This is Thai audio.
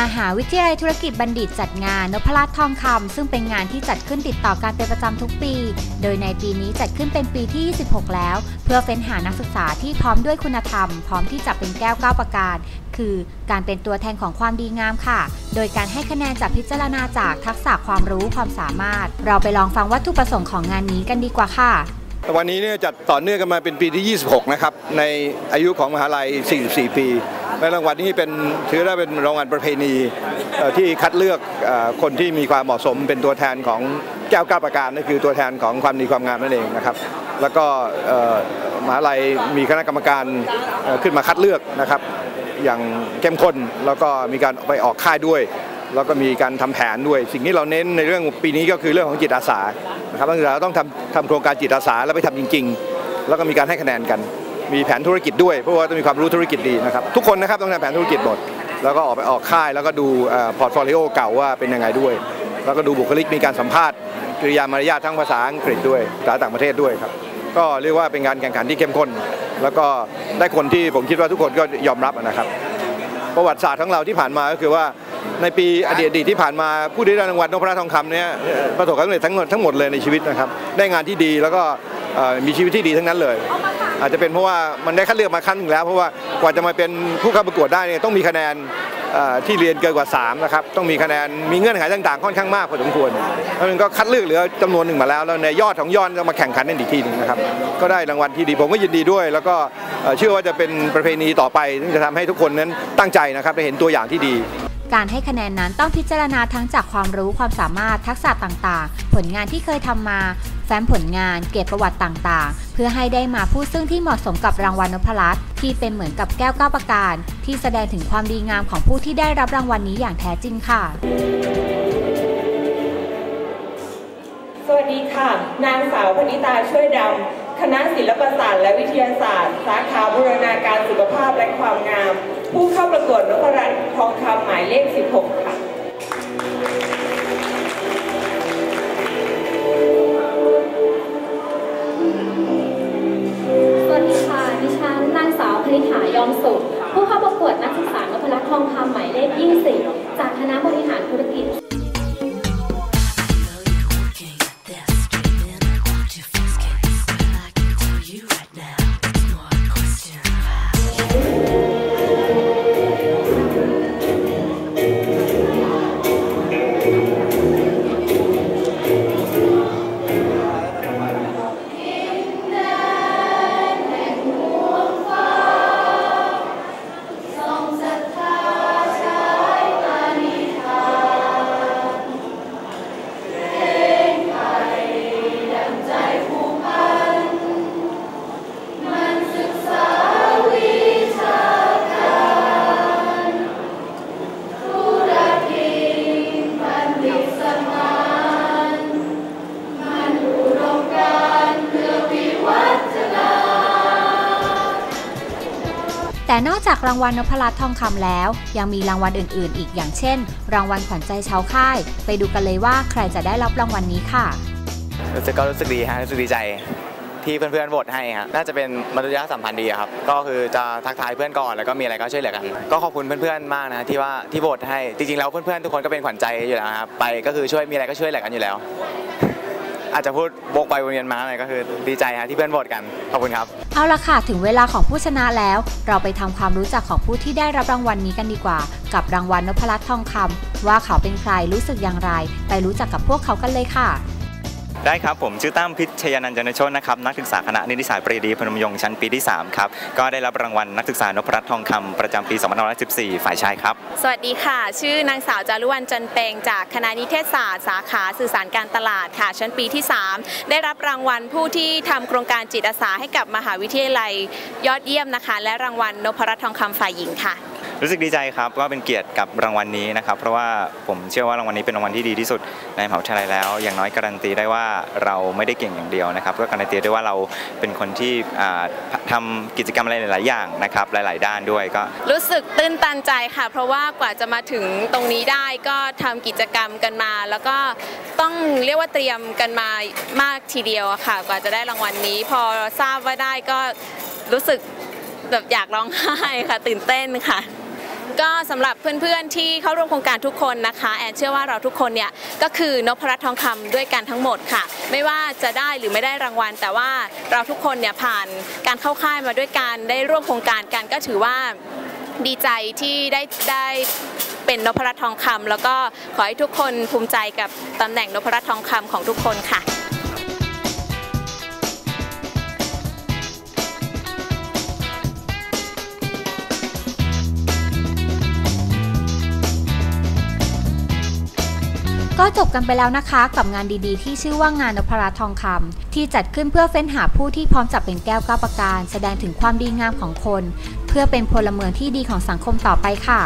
มหาวิทยาลัยธุรกิจบัณฑิตจัดงานนพรัตน์ทองคำซึ่งเป็นงานที่จัดขึ้นติดต่อกันเป็นประจำทุกปี โดยในปีนี้จัดขึ้นเป็นปีที่ 26 แล้ว เพื่อเฟ้นหานักศึกษาที่พร้อมด้วยคุณธรรม พร้อมที่จะเป็นแก้วเก้าประการ คือการเป็นตัวแทนของความดีงามค่ะ โดยการให้คะแนนจากพิจารณาจากทักษะความรู้ความสามารถ เราไปลองฟังวัตถุประสงค์ของงานนี้กันดีกว่าค่ะวันนี้เนี่ยจัดต่อเนื่องกันมาเป็นปีที่ 26 นะครับ ในอายุของมหาลัย 44 ปี และรางวัลนี้เป็นถือได้เป็นรางวัลประเพณีที่คัดเลือกคนที่มีความเหมาะสมเป็นตัวแทนของแก้วก้าประการนั่นคือตัวแทนของความดีความงามนั่นเองนะครับ แล้วก็มหาลัยมีคณะกรรมการขึ้นมาคัดเลือกนะครับอย่างเข้มข้นแล้วก็มีการไปออกค่ายด้วย แล้วก็มีการทำแผนด้วย สิ่งที่เราเน้นในเรื่องปีนี้ก็คือเรื่องของจิตอาสานะครับนักศึกษาต้องทำทำโครงการจิตอาสาแล้วไปทำจริง ๆ แล้วก็มีการให้คะแนนกัน มีแผนธุรกิจด้วย เพราะว่าต้องมีความรู้ธุรกิจดีนะครับ ทุกคนนะครับต้องทำแผนธุรกิจหมด แล้วก็ออกไปออกค่าย แล้วก็ดูพอร์ตโฟลิโอเก่าว่าเป็นยังไงด้วย แล้วก็ดูบุคลิกมีการสัมภาษณ์กิริยามารยาททั้งภาษาอังกฤษด้วยภาษาต่างประเทศด้วยครับก็เรียกว่าเป็นการแข่งขันที่เข้มข้น แล้วก็ได้คนที่ผมคิดว่าทุกคนก็ยอมรับนะครับ ประวัติศาสตร์ของเราที่ผ่านมาก็คือว่าในปีอดีตที่ผ่านมาผู้ได้รางวัลนพรัทองคำเนี่ยประสบความสำเร็จทั้งหมดทั้งหมดเลยในชีวิตนะครับ ได้งานที่ดีแล้วก็มีชีวิตที่ดีทั้งนั้นเลย อาจจะเป็นเพราะว่ามันได้คัดเลือกมาครั้งหนึ่งแล้ว เพราะว่ากว่าจะมาเป็นผู้เข้าประกวดได้เนี่ยต้องมีคะแนนที่เรียนเกินกว่า3นะครับต้องมีคะแนนมีเงื่อนไขต่างๆค่อนข้างมากพอสมควรแล้วมันก็คัดเลือกเหลือจำนวนหนึ่งมาแล้วแล้วในยอดของยอดจะมาแข่งขันกันอีกทีหนึงนะครับก็ได้รางวัลที่ดีผมก็ยินดีด้วย แล้วก็เชื่อว่าจะเป็นประเพณีต่อไปที่จะทำให้ทุกคนนั้นตั้งใจนะครับได้เห็นตัวอย่างที่ดี การให้คะแนนนั้นต้องพิจารณาทั้งจากความรู้ความสามารถทักษะต่างๆ ผลงานที่เคยทำมาแฟ้มผลงานเกียรติประวัติต่างๆ เพื่อให้ได้มาผู้ซึ่งที่เหมาะสมกับรางวัลนพรัตน์ที่เป็นเหมือนกับแก้วเก้าประการ ที่แสดงถึงความดีงามของผู้ที่ได้รับรางวัลนี้อย่างแท้จริงค่ะ สวัสดีค่ะ นางสาวพนิตาช่วยดำ คณะศิลปศาสตร์และวิทยาศาสตร์ สาขาบูรณาการสุขภาพและความงาม ผู้เข้าประกวดนพรัตน์ทองคำหมายเลข 16ค่ะ แต่นอกจากรางวัลนพรัตน์ทองคำแล้ว ยังมีรางวัลอื่น ๆ อีกอย่างเช่น รางวัลขวัญใจชาวค่าย ไปดูกันเลยว่าใครจะได้รับรางวัลนี้ค่ะ รู้สึกก็รู้สึกดีฮะรู้สึกดีใจที่เพื่อนๆโหวตให้ฮะน่าจะเป็นมนุษยสัมพันธ์ดีครับ ก็คือจะทักทายเพื่อนก่อนแล้วก็มีอะไรก็ช่วยเหลือกัน ก็ขอบคุณเพื่อนๆมากนะที่ว่าที่โหวตให้ จริงๆแล้วเพื่อนๆทุกคนก็เป็นขวัญใจอยู่แล้วครับ ไปก็คือช่วยมีอะไรก็ช่วยเหลือกันอยู่แล้ว อาจจะพูดโบกไปวนเวียนมาอะไรก็คือดีใจฮะที่เพื่อนโหวตกันขอบคุณครับ เอาละค่ะถึงเวลาของผู้ชนะแล้ว เราไปทำความรู้จักของผู้ที่ได้รับรางวัลนี้กันดีกว่า กับรางวัลนพรัตน์ทองคำว่าเขาเป็นใครรู้สึกอย่างไร ไปรู้จักกับพวกเขากันเลยค่ะ ได้ครับ ผมชื่อตั้มพิชยานันจันชนนะครับนักศึกษาคณะนิติศาสตร์ปริดีพนมยงค์ชั้นปีที่ 3 ครับ ก็ได้รับรางวัลนักศึกษานพรัตน์ทองคำประจำปี2514 ฝ่ายชายครับ สวัสดีค่ะ ชื่อนางสาวจารุวรรณจันเปงจากคณะนิเทศศาสตร์ สาขาสื่อสารการตลาดค่ะ ชั้นปีที่ 3 ได้รับรางวัลผู้ที่ทำโครงการจิตอาสาให้กับมหาวิทยาลัยยอดเยี่ยมนะคะ และรางวัลนพรัตน์ทองคำฝ่ายหญิงค่ะ รู้สึกดีใจครับว่าเป็นเกียรติกับรางวัลนี้นะครับ เพราะว่าผมเชื่อว่ารางวัลนี้เป็นรางวัลที่ดีที่สุดในมหาวิทยาลัยแล้ว อย่างน้อยการันตีได้ว่าเราไม่ได้เก่งอย่างเดียวนะครับก็การันตีได้ว่าเราเป็นคนที่อ่าทำกิจกรรมอะไรหลาย ๆ อย่างนะครับหลาย ๆ ด้านด้วยก็ รู้สึกตื้นตันใจค่ะ เพราะว่ากว่าจะมาถึงตรงนี้ได้ก็ทำกิจกรรมกันมา แล้วก็ต้องเรียกว่าเตรียมกันมามากทีเดียวค่ะ กว่าจะได้รางวัลนี้ พอทราบว่าได้ก็รู้สึกแบบอยากร้องไห้ค่ะ ตื่นเต้นค่ะ ก็สำหรับเพื่อนๆที่เข้าร่วมโครงการทุกคนนะคะแอนเชื่อว่าเราทุกคนเนี่ยก็คือนพรัตน์ทองคำด้วยกันทั้งหมดค่ะ ไม่ว่าจะได้หรือไม่ได้รางวัล แต่ว่าเราทุกคนเนี่ยผ่านการเข้าค่ายมาด้วยกันได้ร่วมโครงการกันก็ถือว่าดีใจที่ได้ได้เป็นนพรัตน์ทองคำแล้วก็ขอให้ทุกคนภูมิใจกับตำแหน่งนพรัตน์ทองคำของทุกคนค่ะ ก็จบกันไปแล้วนะคะ กับงานดีๆ ที่ชื่อว่างานนพรัตน์ทองคำที่จัดขึ้นเพื่อเฟ้นหาผู้ที่พร้อมจับเป็นแก้วก้าประการ แสดงถึงความดีงามของคน เพื่อเป็นพลเมืองที่ดีของสังคมต่อไปค่ะ